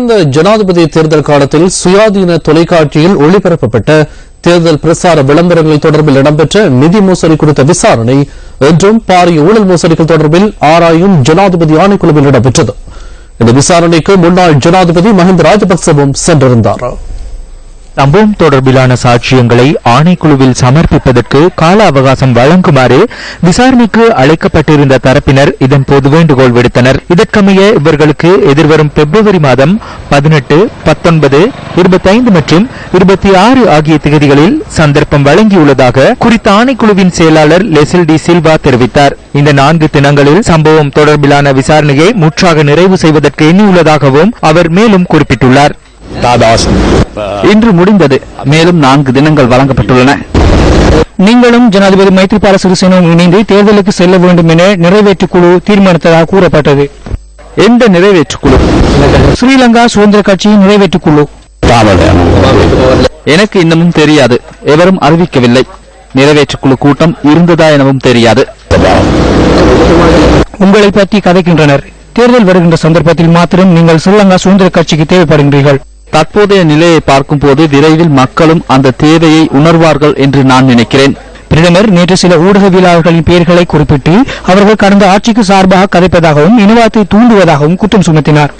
இந்த ஜனாதிபதி தேர்தல் காலத்தில் சுயாதீன தொலைக்காட்சியில் ஒளிபரப்பப்பட்ட தேர்தல் பிரசார விளம்பரங்கள் தொடர்பில் இடம்பெற்ற நிதி மோசடி குறித்த விசாரணை இன்றும் பாரிய ஊழல் மோசடிகள் தொடர்பில் ஆராயும் ஜனாதிபதி ஆணைக்குழுவில் இடம்பெற்றது. இந்த விசாரணைக்கு முன்னாள் ஜனாதிபதி மஹிந்த ராஜபக்சவும் சென்றிருந்தார். சம்பவம் தொடர்பிலான சாட்சியங்களை ஆணைக்குழுவில் சமர்ப்பிப்பதற்கு கால அவகாசம் வழங்குமாறு விசாரணைக்கு அழைக்கப்பட்டிருந்த தரப்பினர் இதன்போது வேண்டுகோள் விடுத்தனர். இதற்கமைய இவர்களுக்கு எதிர்வரும் பிப்ரவரி மாதம் பதினெட்டு பத்தொன்பது இருபத்தைந்து மற்றும் இருபத்தி ஆறு ஆகிய திகதிகளில் சந்தர்ப்பம் வழங்கியுள்ளதாக குறித்த ஆணைக்குழுவின் செயலாளர் லெசில் டி சில்வா தெரிவித்தார். இந்த நான்கு தினங்களில் சம்பவம் தொடர்பிலான விசாரணையை முற்றாக நிறைவு செய்வதற்கு எண்ணியுள்ளதாகவும் அவர் மேலும் குறிப்பிட்டுள்ளார். இன்று முடிந்தது. மேலும் நான்கு தினங்கள் வழங்கப்பட்டுள்ளன. நீங்களும் ஜனாதிபதி மைத்ரிபால சிறிசேனவும் இணைந்து தேர்தலுக்கு செல்ல வேண்டும் என நிறைவேற்றுக் குழு தீர்மானித்ததாக கூறப்பட்டது. எந்த நிறைவேற்றுக் குழு ஸ்ரீலங்கா சுதந்திர கட்சியின் நிறைவேற்றுக் குழு எனக்கு இன்னமும் தெரியாது. எவரும் அறிவிக்கவில்லை. நிறைவேற்றுக் குழு கூட்டம் இருந்ததா எனவும் தெரியாது. உங்களை பற்றி கதைக்கின்றனர். தேர்தல் வருகின்ற சந்தர்ப்பத்தில் மாத்திரம் நீங்கள் ஸ்ரீலங்கா சுதந்திர கட்சிக்கு தேவைப்படுகிறீர்கள். தற்போதைய நிலையை பார்க்கும்போது விரைவில் மக்களும் அந்த தேவையை உணர்வார்கள் என்று நான் நினைக்கிறேன். பிரதமர் நேற்று சில ஊடகவியலாளர்களின் பெயர்களை குறிப்பிட்டு அவர்கள் கடந்த ஆட்சிக்கு சார்பாக கதைப்பதாகவும் இனவாதத்தை தூண்டுவதாகவும் குற்றம் சுமத்தினார்.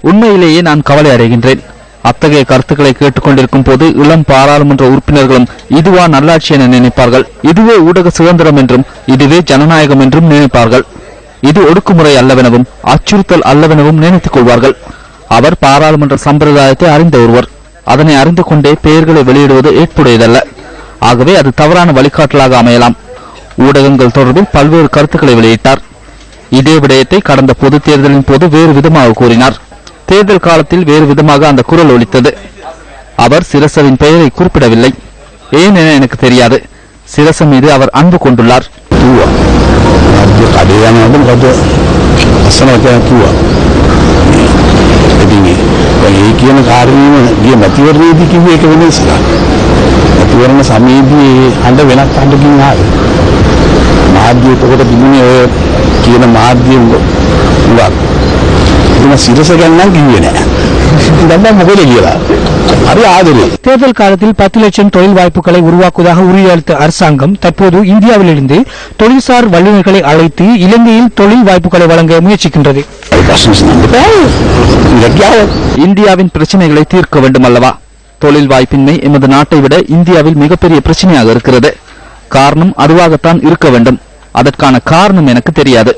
உண்மையிலேயே நான் கவலை அடைகின்றேன். அத்தகைய கருத்துக்களை கேட்டுக்கொண்டிருக்கும் போது இளம் பாராளுமன்ற உறுப்பினர்களும் இதுவா நல்லாட்சி என நினைப்பார்கள். இதுவே ஊடக சுதந்திரம் என்றும் இதுவே ஜனநாயகம் என்றும் நினைப்பார்கள். இது ஒடுக்குமுறை அல்லவெனவும் அச்சுறுத்தல் அல்லவெனவும் நினைத்துக் கொள்வார்கள். அவர் பாராளுமன்ற சம்பிரதாயத்தை அறிந்த ஒருவர். அதனை அறிந்து கொண்டே பெயர்களை வெளியிடுவது ஏற்புடையதல்ல. ஆகவே அது தவறான வழிகாட்டலாக அமையலாம். ஊடகங்கள் தொடர்பில் பல்வேறு கருத்துக்களை வெளியிட்டார். இதே விடயத்தை கடந்த பொது தேர்தலின் போது வேறு விதமாக கூறினார். தேர்தல் காலத்தில் வேறு விதமாக அந்த குரல் ஒலித்தது அவர் சிரசவின் பெயரை குறிப்பிடவில்லை ஏன் என எனக்கு தெரியாது சிரச மீது அவர் அன்பு கொண்டுள்ளார் තුවා. රාජ්‍ය කඩේ යනකොට මොකද ලස්සන වචන තුවා. ඉතින් ඒ ඒ කියන කාරණේම ගිය මැතිවරණයේදී කිව්වේ ඒක වෙනස් එකක්. මැතිවරණ සමයේදී ඒ හඬ වෙනත් හඬකින් ආවේ. මාධ්‍ය එතකොට තිබුණේ ඔය කියන මාධ්‍ය උඟක්. ඉතින් සිරස ගැන නම් කිව්වේ නෑ. දැන් මම මොකද කියලා. හරි ආදරේ. தேர்தல் காலத்தில் பத்து லட்சம் தொழில் வாய்ப்புகளை உருவாக்குவதாக உறுதியளித்த அரசாங்கம் தற்போது இந்தியாவிலிருந்து தொழில்சார் வல்லுநர்களை அழைத்து இலங்கையில் தொழில் வாய்ப்புகளை வழங்க முயற்சிக்கின்றது ඒ ප්‍රශ්න සම්බන්ධව ඉලක්කයව இந்தியாவின் பிரச்சனைகளை தீர்க்க வேண்டும் அல்லவா தொழில் வாய்ப்பின்மை எமது நாட்டை விட இந்தியாவில் மிகப்பெரிய பிரச்சனையாக இருக்கிறது காரணம் அதுவாகத்தான் இருக்க வேண்டும் அதற்கான காரணம் எனக்கு தெரியாது